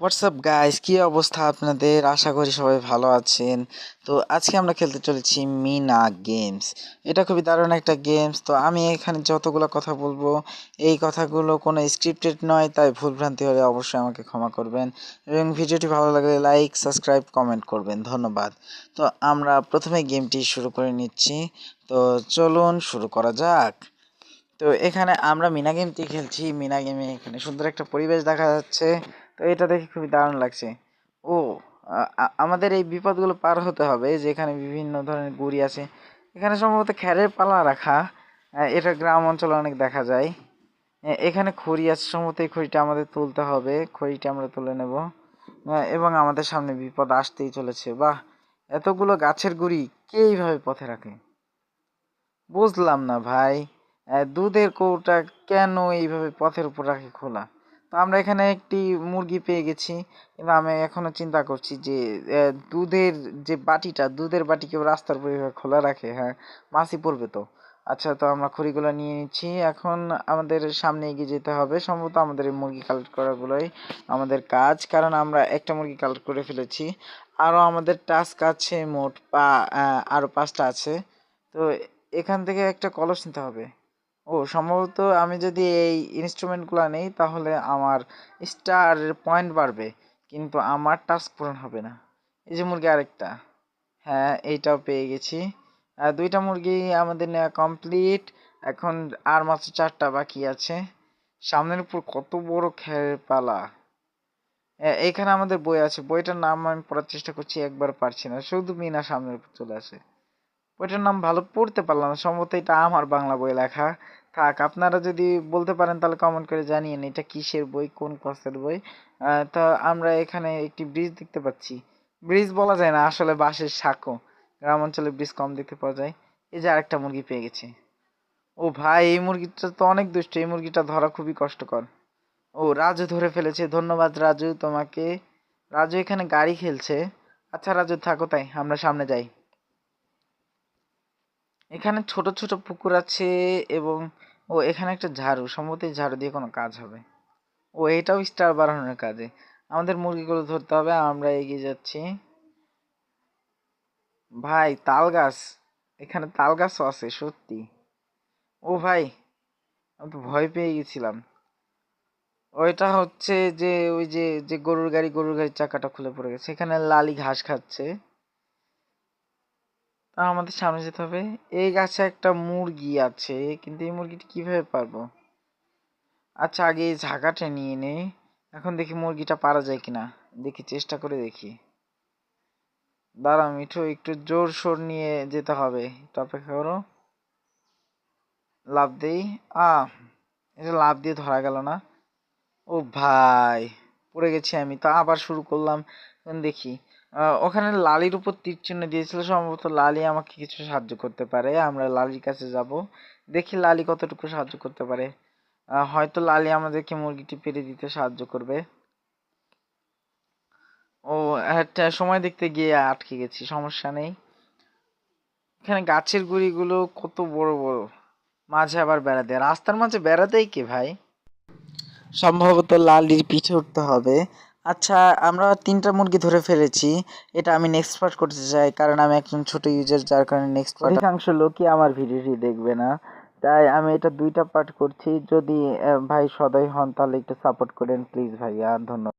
WhatsApp guys কি অবস্থা আপনাদের? আশা করি সবাই ভালো আছেন। তো আজকে আমরা খেলতে চলেছি মিনা গেমস এটা খুবই দারুণ একটা গেমস তো আমি এখানে যতগুলো কথা বলব, এই কথাগুলো কোনো স্ক্রিপ্টেড নয়, তাই ভুলভ্রান্তি হলে অবশ্যই আমাকে ক্ষমা করবেন। এবং ভিডিওটি ভালো লাগলে লাইক সাবস্ক্রাইব কমেন্ট করবেন। ধন্যবাদ। তো আমরা প্রথমে গেমটি শুরু করে নিচ্ছি। তো চলুন শুরু করা যাক। তো এখানে আমরা মিনা গেমটি খেলছি। মিনা গেমে এখানে সুন্দর একটা পরিবেশ দেখা যাচ্ছে। তো এটা দেখে খুবই দারুণ লাগছে। ও আমাদের এই বিপদগুলো পার হতে হবে, যেখানে বিভিন্ন ধরনের গুড়ি আছে। এখানে সম্ভবত খ্যারের পালা রাখা এটা গ্রাম অঞ্চলে অনেক দেখা যায়। এখানে খড়ি আছে, সম্ভবত এই খড়িটা আমাদের তুলতে হবে, খড়িটা আমরা তুলে নেব। এবং আমাদের সামনে বিপদ আসতেই চলেছে। বাহ, এতগুলো গাছের গুড়ি কে এইভাবে পথে রাখে? বুঝলাম না ভাই দুধের কৌটা কেন এইভাবে পথের উপর রাখে খোলা? তো আমরা এখানে একটি মুরগি পেয়ে গেছি। কিন্তু আমি এখনও চিন্তা করছি যে দুধের যে বাটিটা, দুধের বাটি কেউ রাস্তার উপর খোলা রাখে হ্যাঁ? মাছি পড়বে তো। আচ্ছা তো আমরা খড়িগুলো নিয়ে নিচ্ছি। এখন আমাদের সামনে এগিয়ে যেতে হবে। সম্ভবত আমাদের এই মুরগি কালেক্ট করাগুলোই আমাদের কাজ, কারণ আমরা একটা মুরগি কালেক্ট করে ফেলেছি। আরও আমাদের টাস্ক আছে মোট পা আরও পাঁচটা আছে। তো এখান থেকে একটা কলস নিতে হবে। ও, সম্ভবত আমি যদি এই ইনস্ট্রুমেন্টগুলো নেই, তাহলে আমার স্টার পয়েন্ট বাড়বে, কিন্তু আমার টাস্ক পূরণ হবে না। এই যে মুরগি আরেকটা। হ্যাঁ এইটাও পেয়ে গেছি। দুইটা মুরগি আমাদের নেওয়া কমপ্লিট এখন আর মাত্র চারটা বাকি আছে। সামনের উপর কত বড় খের পালা এইখানে আমাদের বই আছে। বইটার নাম আমি পড়ার চেষ্টা করছি, একবার পারছি না। শুধু মিনা সামনের উপর চলে আসে। বইটার নাম ভালো পড়তে পারলাম না। সম্ভবত এটা আমার বাংলা বই লেখা। থাক, আপনারা যদি বলতে পারেন তাহলে কমেন্ট করে জানিয়েন এটা কিসের বই, কোন ক্লাসের বই? তো আমরা এখানে একটি ব্রিজ দেখতে পাচ্ছি। ব্রিজ বলা যায় না, আসলে বাঁশের সাঁকো। গ্রাম অঞ্চলে ব্রিজ কম দেখতে পাওয়া যায়। এই যে আরেকটা মুরগি পেয়ে গেছে। ও ভাই, এই মুরগিটা তো অনেক দুষ্ট, এই মুরগিটা ধরা খুবই কষ্টকর। ও, রাজু ধরে ফেলেছে। ধন্যবাদ রাজু তোমাকে। রাজু এখানে গাড়ি খেলছে। আচ্ছা রাজু, থাকো তাই, আমরা সামনে যাই। এখানে ছোট ছোট পুকুর আছে এবং ও এখানে একটা ঝাড়ু, সম্ভবত ঝাড়ু দিয়ে কোনো কাজ হবে। ও এটাও স্টার বাড়ানোর কাজে। আমাদের মুরগিগুলো ধরতে হবে, আমরা এগিয়ে যাচ্ছি। ভাই, তাল গাছ। এখানে তাল গাছও আছে, সত্যি। ও ভাই, আমি তো ভয় পেয়ে গেছিলাম। ওইটা হচ্ছে যে ওই যে যে গরুর গাড়ি, গরুর গাড়ির চাকাটা খুলে পড়ে গেছে। এখানে লালি ঘাস খাচ্ছে। আমাদের সামনে যেতে হবে। এই গাছে একটা মুরগি আছে, কিন্তু এই মুরগিটি কীভাবে পারব? আচ্ছা আগে এই ঝাঁকাটা নিয়ে নেই। এখন দেখি মুরগিটা পারা যায় কিনা। দেখি, চেষ্টা করে দেখি। দাঁড়া মিঠু, একটু জোর সোর নিয়ে যেতে হবে। একটু অপেক্ষা করো। লাভ দেই। আ এটা লাভ দিয়ে ধরা গেল না। ও ভাই, পড়ে গেছি আমি। তো আবার শুরু করলাম। দেখি। ওখানে লালির উপর তীর চিহ্ন দিয়েছিল, সম্ভবত লালি আমাকে কিছু সাহায্য করতে পারে। আমরা লালির কাছে যাব, দেখি লালি কতটুকু সাহায্য করতে পারে। হয়তো লালি আমাদেরকে মুরগিটি পেরে দিতে সাহায্য করবে। ও, একটা সময় দেখতে গিয়ে আটকে গেছি, সমস্যা নেই। এখানে গাছের গুঁড়িগুলো কত বড় বড়, মাঝে আবার বেড়া দেয়। রাস্তার মাঝে বেড়া দেয় কে ভাই? সম্ভবত লালির পিঠে উঠতে হবে। আচ্ছা আমরা তিনটা মুরগি ধরে ফেলেছি। এটা আমি নেক্সট পার্ট করতে চাই, কারণ আমি একজন ছোট ইউজার যার কারণে নেক্সট পার্ট অধিকাংশ লোকই আমার ভিডিওটি দেখবে না। তাই আমি এটা দুইটা পার্ট করছি। যদি ভাই সদয় হন, তাহলে একটু সাপোর্ট করেন প্লিজ ভাইয়া, ধন্যবাদ।